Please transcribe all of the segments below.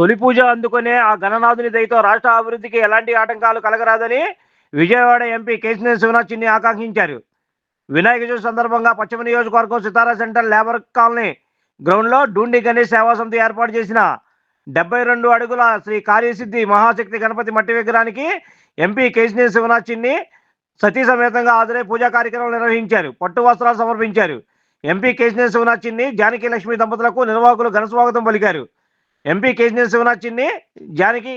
తొలి పూజ అందుకునే ఆ గణనాథుని దయతో రాష్ట్ర అభివృద్ధికి ఎలాంటి ఆటంకాలు కలగరాదని విజయవాడ ఎంపీ కేసినేని శివనాథ్ చిన్ని ఆకాంక్షించారు. వినాయక చవితి సందర్భంగా పశ్చిమ నియోజకవర్గం సితారా సెంటర్ లేబర్ కాలనీ గ్రౌండ్లో డూండి గణేష్ సేవా సమితి ఏర్పాటు చేసిన డెబ్బై రెండు అడుగుల శ్రీ కార్యసిద్ధి మహాశక్తి గణపతి మట్టి విగ్రహానికి ఎంపీ కేసినేని శివనాథ్ చిన్ని సతీ సమేతంగా హాజరై పూజా కార్యక్రమం నిర్వహించారు. పట్టు వస్త్రాలు సమర్పించారు. ఎంపీ కేసినేని శివనాథ్ చిన్ని జానకి లక్ష్మి దంపతులకు నిర్వాహకులు ఘనస్వాగతం పలికారు. ఎంపీ కేజీ శివనాథ్ చిన్ని జానకి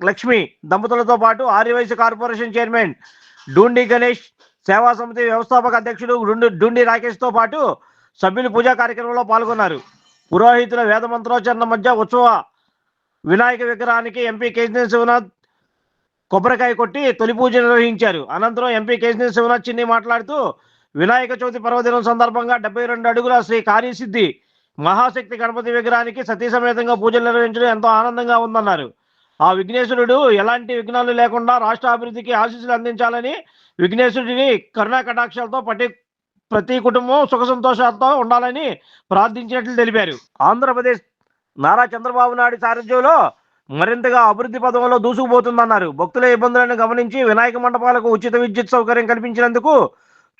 లక్ష్మి దంపతులతో పాటు ఆర్యవైశ్య కార్పొరేషన్ చైర్మన్ డూండి గణేష్ సేవా సమితి వ్యవస్థాపక అధ్యక్షుడు డుండి డూండి రాకేష్తో పాటు సభ్యులు పూజా కార్యక్రమంలో పాల్గొన్నారు. పురోహితుల వేద మంత్రోచ్చరణ మధ్య ఉత్సవ వినాయక విగ్రహానికి ఎంపీ కేజీ శివనాథ్ కొబ్బరికాయ కొట్టి తొలి పూజ నిర్వహించారు. అనంతరం ఎంపీ కేజీ శివనాథ్ చిన్ని మాట్లాడుతూ వినాయక చవితి పర్వదినం సందర్భంగా డెబ్బై రెండు అడుగుల శ్రీ కార్యసిద్ధి మహాశక్తి గణపతి విగ్రహానికి సతీ సమేతంగా పూజలు నిర్వహించడం ఎంతో ఆనందంగా ఉందన్నారు. ఆ విఘ్నేశ్వరుడు ఎలాంటి విఘ్నాలు లేకుండా రాష్ట్ర అభివృద్ధికి ఆశీస్సులు అందించాలని విఘ్నేశ్వరుడిని కరుణా కటాక్షాలతో పట్టి ప్రతి కుటుంబం సుఖ సంతోషాలతో ఉండాలని ప్రార్థించినట్లు తెలిపారు. ఆంధ్రప్రదేశ్ నారా చంద్రబాబు నాయుడు సారథ్యంలో మరింతగా అభివృద్ధి పథంలో దూసుకుపోతుందన్నారు. భక్తుల ఇబ్బందులను గమనించి వినాయక మండపాలకు ఉచిత విద్యుత్ సౌకర్యం కల్పించినందుకు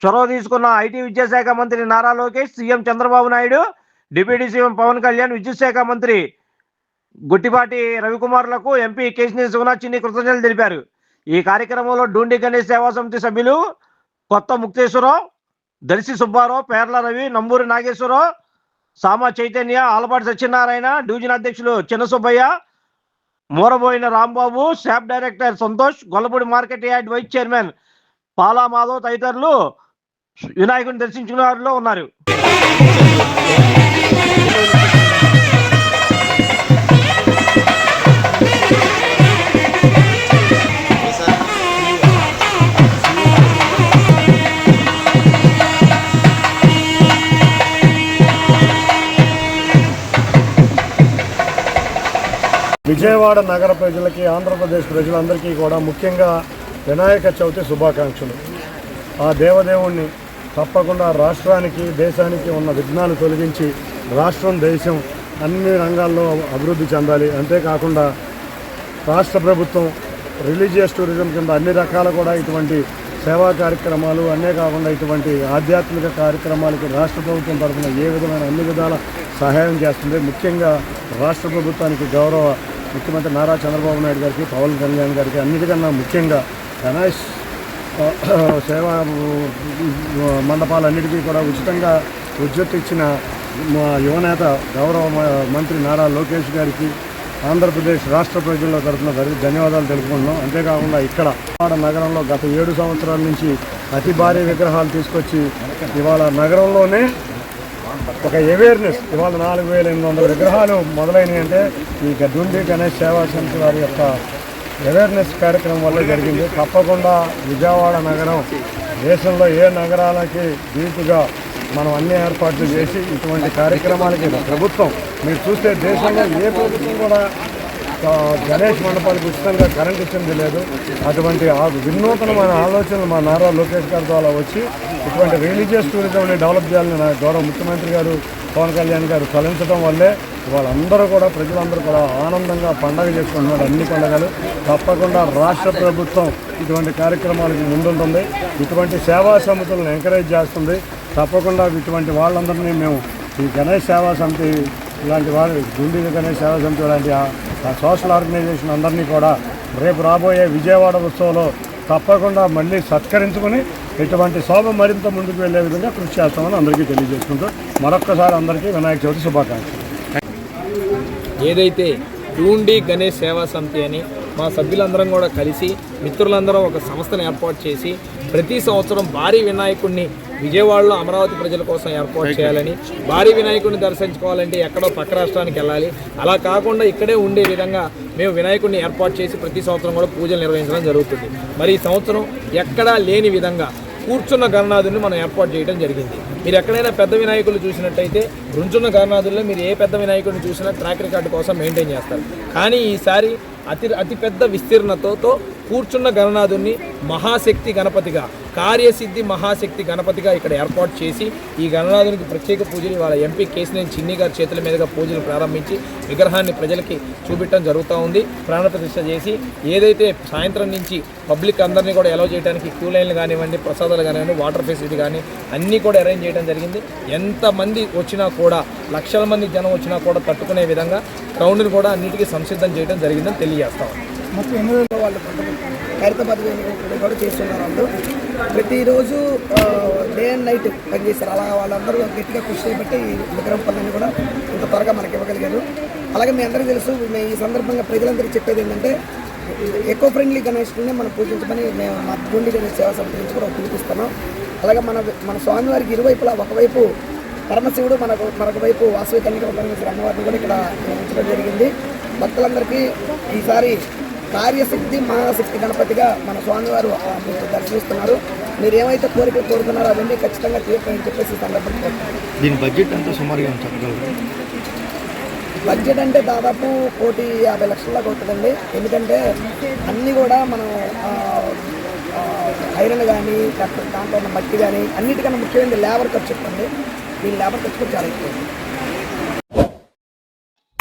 చొరవ తీసుకున్న ఐటీ విద్యాశాఖ మంత్రి Nara Lokesh CM Chandrababu Naidu deputy CM Pavan Kalyan విద్యుత్ శాఖ మంత్రి గుట్టిపాటి రవికుమార్లకు ఎంపీ కేశినేని శివనాథ్ చిన్ని కృతజ్ఞతలు తెలిపారు. ఈ కార్యక్రమంలో డూండి గణేష్ సేవా సమితి సభ్యులు కొత్త ముక్తేశ్వరరావు దర్శి సుబ్బారావు పేర్ల రవి నంబూరి నాగేశ్వరరావు సామా చైతన్య ఆలపాటి సత్యనారాయణ డివిజన్ అధ్యక్షులు Chinna Subbaiah Moraboina Rambabu SAAP director Santosh Gollapudi market yard vice chairman Pala Madhav తదితరులు వినాయకుని దర్శించుకున్న వారిలో ఉన్నారు. విజయవాడ నగర ప్రజలకి ఆంధ్రప్రదేశ్ ప్రజలందరికీ కూడా ముఖ్యంగా వినాయక చవితి శుభాకాంక్షలు. ఆ దేవదేవుణ్ణి తప్పకుండా రాష్ట్రానికి దేశానికి ఉన్న విఘ్నాలు తొలగించి రాష్ట్రం దేశం అన్ని రంగాల్లో అభివృద్ధి చెందాలి. అంతేకాకుండా రాష్ట్ర ప్రభుత్వం రిలీజియస్ టూరిజం కింద అన్ని రకాల కూడా ఇటువంటి సేవా కార్యక్రమాలు అన్నే కాకుండా ఇటువంటి ఆధ్యాత్మిక కార్యక్రమాలకి రాష్ట్ర ప్రభుత్వం తరఫున ఏ విధమైన అన్ని విధాల సహాయం చేస్తుంది. ముఖ్యంగా రాష్ట్ర ప్రభుత్వానికి గౌరవ ముఖ్యమంత్రి నారా చంద్రబాబు నాయుడు గారికి పవన్ కళ్యాణ్ గారికి అన్నిటికన్నా ముఖ్యంగా గణేష్ సేవా మండపాలన్నిటికీ కూడా ఉచితంగా విద్యుత్ ఇచ్చిన మా యువనేత గౌరవ మ- మంత్రి నారా లోకేష్ గారికి ఆంధ్రప్రదేశ్ రాష్ట్ర ప్రజల తరఫున ధన్యవాదాలు తెలుపుకుంటున్నాం. అంతేకాకుండా ఇక్కడ నగరంలో గత ఏడు సంవత్సరాల నుంచి అతి భారీ విగ్రహాలు తీసుకొచ్చి ఇవాళ నగరంలోనే ఒక అవేర్నెస్ ఇవాళ నాలుగు వేల ఎనిమిది వందల విగ్రహాలు మొదలైనవి అంటే ఈ గడ్డుండి గణేష్ సేవా సమితి వారి యొక్క అవేర్నెస్ కార్యక్రమం వల్ల జరిగింది. తప్పకుండా విజయవాడ నగరం దేశంలో ఏ నగరాలకి దీటుగా మనం అన్ని ఏర్పాట్లు చేసి ఇటువంటి కార్యక్రమాలకి ప్రభుత్వం మీరు చూస్తే దేశంలో ఏ ప్రభుత్వం కూడా గణేష్ మండపానికి ఉచితంగా కరెంట్ ఇచ్చింది లేదు. అటువంటి ఆ వినూతనమైన ఆలోచనలు మా నారా లోకేష్ గారి ద్వారా వచ్చి ఇటువంటి రిలీజియస్ టూరిజంని డెవలప్ చేయాలని నా గౌరవ ముఖ్యమంత్రి గారు పవన్ కళ్యాణ్ గారు తలంచడం వల్లే వాళ్ళందరూ కూడా ప్రజలందరూ కూడా ఆనందంగా పండగ చేసుకుంటున్నారు అన్ని పండుగలు. తప్పకుండా రాష్ట్ర ప్రభుత్వం ఇటువంటి కార్యక్రమాలకు ముందుంటుంది. ఇటువంటి సేవా సమితులను ఎంకరేజ్ చేస్తుంది. తప్పకుండా ఇటువంటి వాళ్ళందరినీ మేము ఈ గణేష్ సేవా సమితి ఇలాంటి వారు గుండీలు గణేష్ సేవా సమితి లాంటి సోషల్ ఆర్గనైజేషన్ అందరినీ కూడా రేపు రాబోయే విజయవాడ ఉత్సవంలో తప్పకుండా మళ్ళీ సత్కరించుకొని ఇటువంటి శోభ మరింత ముందుకు వెళ్ళే విధంగా కృషి చేస్తామని అందరికీ తెలియజేసుకుంటూ మరొక్కసారి అందరికీ వినాయక చవితి శుభాకాంక్షలు. ఏదైతే డూండి గణేష్ సేవా సమితి అని మా సభ్యులందరం కూడా కలిసి మిత్రులందరం ఒక సంస్థను ఏర్పాటు చేసి ప్రతి సంవత్సరం భారీ వినాయకుడిని విజయవాడలో అమరావతి ప్రజల కోసం ఏర్పాటు చేయాలని భారీ వినాయకుడిని దర్శించుకోవాలంటే ఎక్కడో పక్క రాష్ట్రానికి వెళ్ళాలి. అలా కాకుండా ఇక్కడే ఉండే విధంగా మేము వినాయకుడిని ఏర్పాటు చేసి ప్రతి సంవత్సరం కూడా పూజలు నిర్వహించడం జరుగుతుంది. మరి ఈ సంవత్సరం ఎక్కడా లేని విధంగా కూర్చున్న గణనాథుని మనం ఏర్పాటు చేయడం జరిగింది. మీరు ఎక్కడైనా పెద్ద వినాయకులు చూసినట్టయితే రుంచున్న గణనాథుల్లో మీరు ఏ పెద్ద వినాయకుడిని చూసినా ట్రాక్ రికార్డు కోసం మెయింటైన్ చేస్తారు. కానీ ఈసారి అతి అతి పెద్ద విస్తీర్ణతతో కూర్చున్న గణనాథుని మహాశక్తి గణపతిగా కార్యసిద్ధి మహాశక్తి గణపతిగా ఇక్కడ ఏర్పాటు చేసి ఈ గణనాథునికి ప్రత్యేక పూజలు వాళ్ళ ఎంపీ కేసినేని చిన్ని గారి చేతుల మీదుగా పూజలు ప్రారంభించి విగ్రహాన్ని ప్రజలకి చూపించడం జరుగుతూ ఉంది. ప్రాణప్రతిష్ఠ చేసి ఏదైతే సాయంత్రం నుంచి పబ్లిక్ అందరినీ కూడా ఎలవ్ చేయడానికి క్యూ లైన్లు కానివ్వండి ప్రసాదాలు కానివ్వండి వాటర్ ఫెసిలిటీ కానీ అన్నీ కూడా అరేంజ్ చేయడం జరిగింది. ఎంతమంది వచ్చినా కూడా లక్షల మంది జనం వచ్చినా కూడా తట్టుకునే విధంగా గ్రౌండ్ని కూడా అన్నిటికీ సంసిద్ధం చేయడం జరిగిందని తెలియజేస్తాం మొత్తం ఎనిమిది వాళ్ళు హైదరాబాద్ కూడా చేస్తున్నారు అందరూ. ప్రతిరోజు డే అండ్ నైట్ పనిచేస్తారు. అలా వాళ్ళందరూ గట్టిగా కృషి చేయబట్టి విగ్రహం పనులన్నీ కూడా ఇంత త్వరగా మనకి ఇవ్వగలిగారు. అలాగే మీ అందరికీ తెలుసు మేము ఈ సందర్భంగా ప్రజలందరికీ చెప్పేది ఏంటంటే ఎకో ఫ్రెండ్లీ గణేష్ని మనం పూజించమని మేము మా గుండి గణేష్ సేవా సమితి నుంచి కూడా పిలిపిస్తున్నాం. అలాగే మన మన స్వామివారికి ఇరువైపులా ఒకవైపు పరమశివుడు మనకు మరొక వైపు వాసవి కన్యక పరమేశ్వర అమ్మవారిని కూడా ఇక్కడ ఉంచడం జరిగింది. భక్తులందరికీ ఈసారి కార్యశక్తి మహాశక్తి గణపతిగా మన స్వామివారు మీకు దర్శనిస్తున్నారు మీరు ఏమైతే కోరికలు కోరుతున్నారో అవన్నీ ఖచ్చితంగా తీర్చని చెప్పేసి సందర్భంగా. దీని బడ్జెట్ అంతా సుమారుగా బడ్జెట్ అంటే దాదాపు కోటి యాభై లక్షల దాకా అవుతుందండి. ఎందుకంటే అన్నీ కూడా మనం ఐరన్ కానీ దాంట్లో ఉన్న మట్టి కానీ అన్నిటికన్నా ముఖ్యమైనది లేబర్ ఖర్చు అండి దీని లేబర్ ఖర్చు కూడా చాలా ఎక్కువ.